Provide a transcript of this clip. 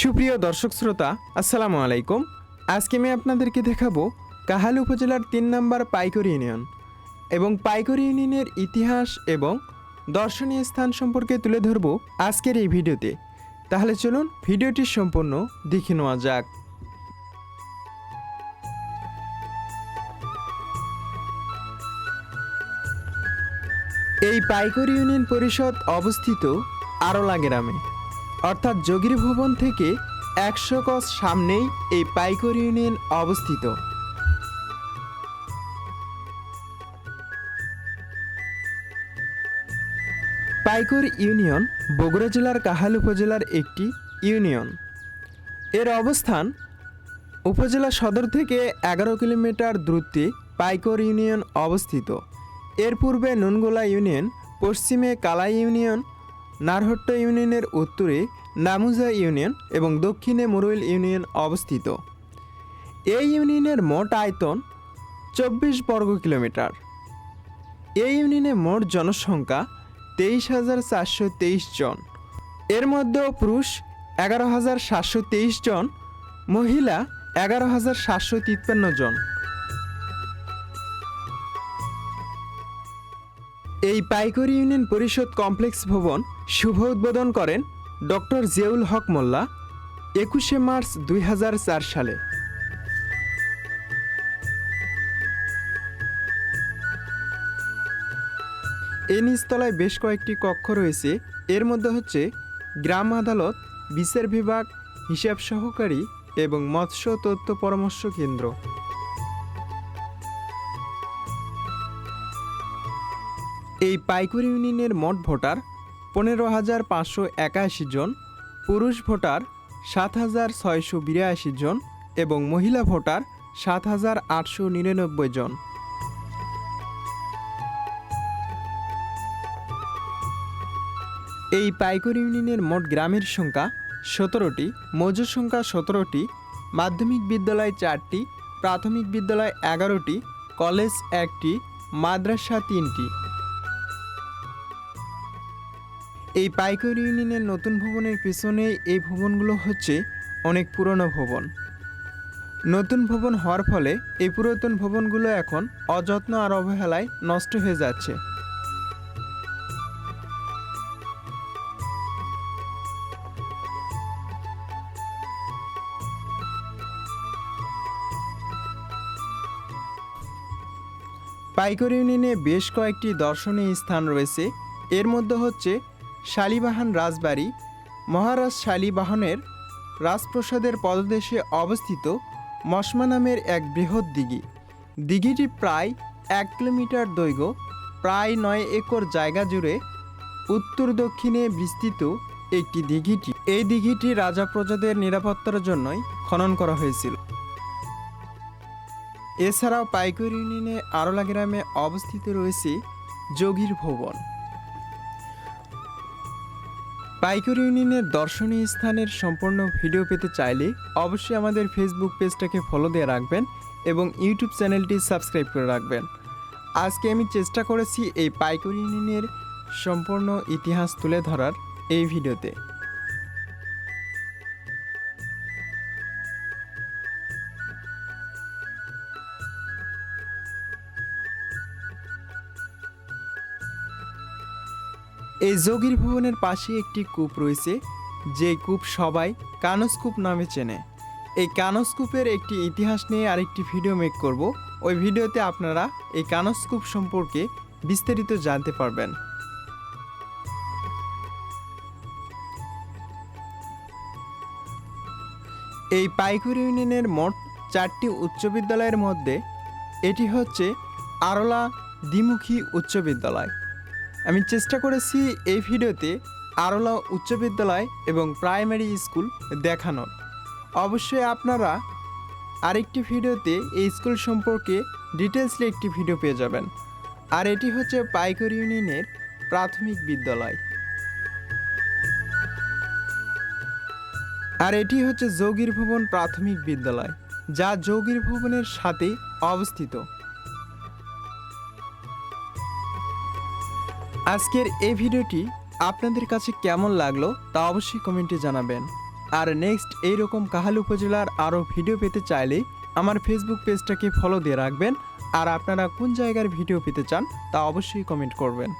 সুপ্রিয় দর্শক শ্রোতা, আসসালামু আলাইকুম। আজকে আমি আপনাদেরকে দেখাবো কাহাল উপজেলার তিন নম্বর পাইকর ইউনিয়ন এবং পাইকর ইউনিয়নের ইতিহাস এবং দর্শনীয় স্থান সম্পর্কে তুলে ধরবো আজকের এই ভিডিওতে। তাহলে চলুন ভিডিওটি সম্পূর্ণ দেখে নেওয়া যাক। এই পাইকর ইউনিয়ন পরিষদ অবস্থিত আরলা গ্রামে। অর্থাৎ যোগীর ভবন থেকে একশো গজ সামনেই এই পাইকর ইউনিয়ন অবস্থিত। পাইকর ইউনিয়ন বগুড়া জেলার কাহাল উপজেলার একটি ইউনিয়ন। এর অবস্থান উপজেলা সদর থেকে এগারো কিলোমিটার দূরত্বে পাইকর ইউনিয়ন অবস্থিত। এর পূর্বে নুনগোলা ইউনিয়ন, পশ্চিমে কালাই ইউনিয়ন নারহট্ট ইউনিয়নের উত্তরে নামুজা ইউনিয়ন এবং দক্ষিণে মুরুইল ইউনিয়ন অবস্থিত। এই ইউনিয়নের মোট আয়তন চব্বিশ বর্গ কিলোমিটার। এই ইউনিয়নে মোট জনসংখ্যা তেইশ হাজার চারশো তেইশ জন। এর মধ্যে পুরুষ এগারো হাজার সাতশো তেইশ জন, মহিলা এগারো হাজার সাতশো তিপ্পান্ন জন। এই পাইকরি ইউনিয়ন পরিষদ কমপ্লেক্স ভবন শুভ উদ্বোধন করেন ডক্টর জিয়াউল হক মোল্লা, একুশে মার্চ দুই হাজার চার সালে। এই নিচতলায় বেশ কয়েকটি কক্ষ রয়েছে। এর মধ্যে হচ্ছে গ্রাম আদালত, বিচার বিভাগ, হিসাব সহকারী এবং মৎস্য তথ্য পরামর্শ কেন্দ্র। এই পাইকুর ইউনিয়নের মোট ভোটার পনেরো হাজার পাঁচশো একাশি জন, পুরুষ ভোটার সাত হাজার ছয়শো বিরাশি জন এবং মহিলা ভোটার সাত হাজার আটশো নিরানব্বই জন। এই পাইকর ইউনিয়নের মোট গ্রামের সংখ্যা সতেরোটি, মৌজার সংখ্যা সতেরোটি, মাধ্যমিক বিদ্যালয় চারটি, প্রাথমিক বিদ্যালয় এগারোটি, কলেজ একটি, মাদ্রাসা তিনটি। এই পাইকর ইউনিয়নের নতুন ভবনের পিছনে এই ভবনগুলো হচ্ছে অনেক পুরনো ভবন। নতুন ভবন হওয়ার ফলে এই পুরাতন ভবনগুলো এখন অযত্ন আর অবহেলায় নষ্ট হয়ে যাচ্ছে। পাইকর ইউনিয়নে বেশ কয়েকটি দর্শনীয় স্থান রয়েছে। এর মধ্যে হচ্ছে শালিবাহান রাজবাড়ি, মহারাজ শালিবাহনের রাজপ্রসাদের পদদেশে অবস্থিত মশমা নামের এক বৃহৎ দিঘি। দিঘিটি প্রায় এক কিলোমিটার দৈর্ঘ্য, প্রায় নয় একর জায়গা জুড়ে উত্তর দক্ষিণে বিস্তৃত একটি দিঘিটি। এই দিঘিটি রাজা প্রজাদের নিরাপত্তার জন্যই খনন করা হয়েছিল। এছাড়াও পাইকর ইউনিয়নে আরলা গ্রামে অবস্থিত রয়েছে যোগীর ভবন। পাইকর ইউনিয়নের দর্শনীয় স্থানের সম্পূর্ণ ভিডিও পেতে চাইলে অবশ্যই আমাদের ফেসবুক পেজটাকে ফলো দিয়ে রাখবেন এবং ইউটিউব চ্যানেলটি সাবস্ক্রাইব করে রাখবেন। আজকে আমি চেষ্টা করেছি এই পাইকর ইউনিয়নের সম্পূর্ণ ইতিহাস তুলে ধরার এই ভিডিওতে। এই যোগীর ভবনের পাশে একটি কূপ রয়েছে, যে কূপ সবাই কানস কূপ নামে চেনে। এই কানস কূপের একটি ইতিহাস নিয়ে আরেকটি ভিডিও মেক করব। ওই ভিডিওতে আপনারা এই কানস কূপ সম্পর্কে বিস্তারিত জানতে পারবেন। এই পাইকুর ইউনিয়নের মোট চারটি উচ্চ বিদ্যালয়ের মধ্যে এটি হচ্ছে আরলা দ্বিমুখী উচ্চ বিদ্যালয়। আমি চেষ্টা করেছি এই ভিডিওতে আরলা উচ্চ বিদ্যালয় এবং প্রাইমারি স্কুল দেখানোর। অবশ্যই আপনারা আরেকটি ভিডিওতে এই স্কুল সম্পর্কে ডিটেলসলি একটি ভিডিও পেয়ে যাবেন। আর এটি হচ্ছে পাইকর ইউনিয়নের প্রাথমিক বিদ্যালয়। আর এটি হচ্ছে যোগীর ভবন প্রাথমিক বিদ্যালয়, যা যোগীর ভবনের সাথে অবস্থিত। আজকের এই ভিডিওটি আপনাদের কাছে কেমন লাগল তা অবশ্যই কমেন্টে জানাবেন। আর নেক্সট এইরকম কাহাল উপজেলার আরও ভিডিও পেতে চাইলে আমার ফেসবুক পেজটাকে ফলো দিয়ে রাখবেন। আর আপনারা কোন জায়গার ভিডিও পেতে চান তা অবশ্যই কমেন্ট করবেন।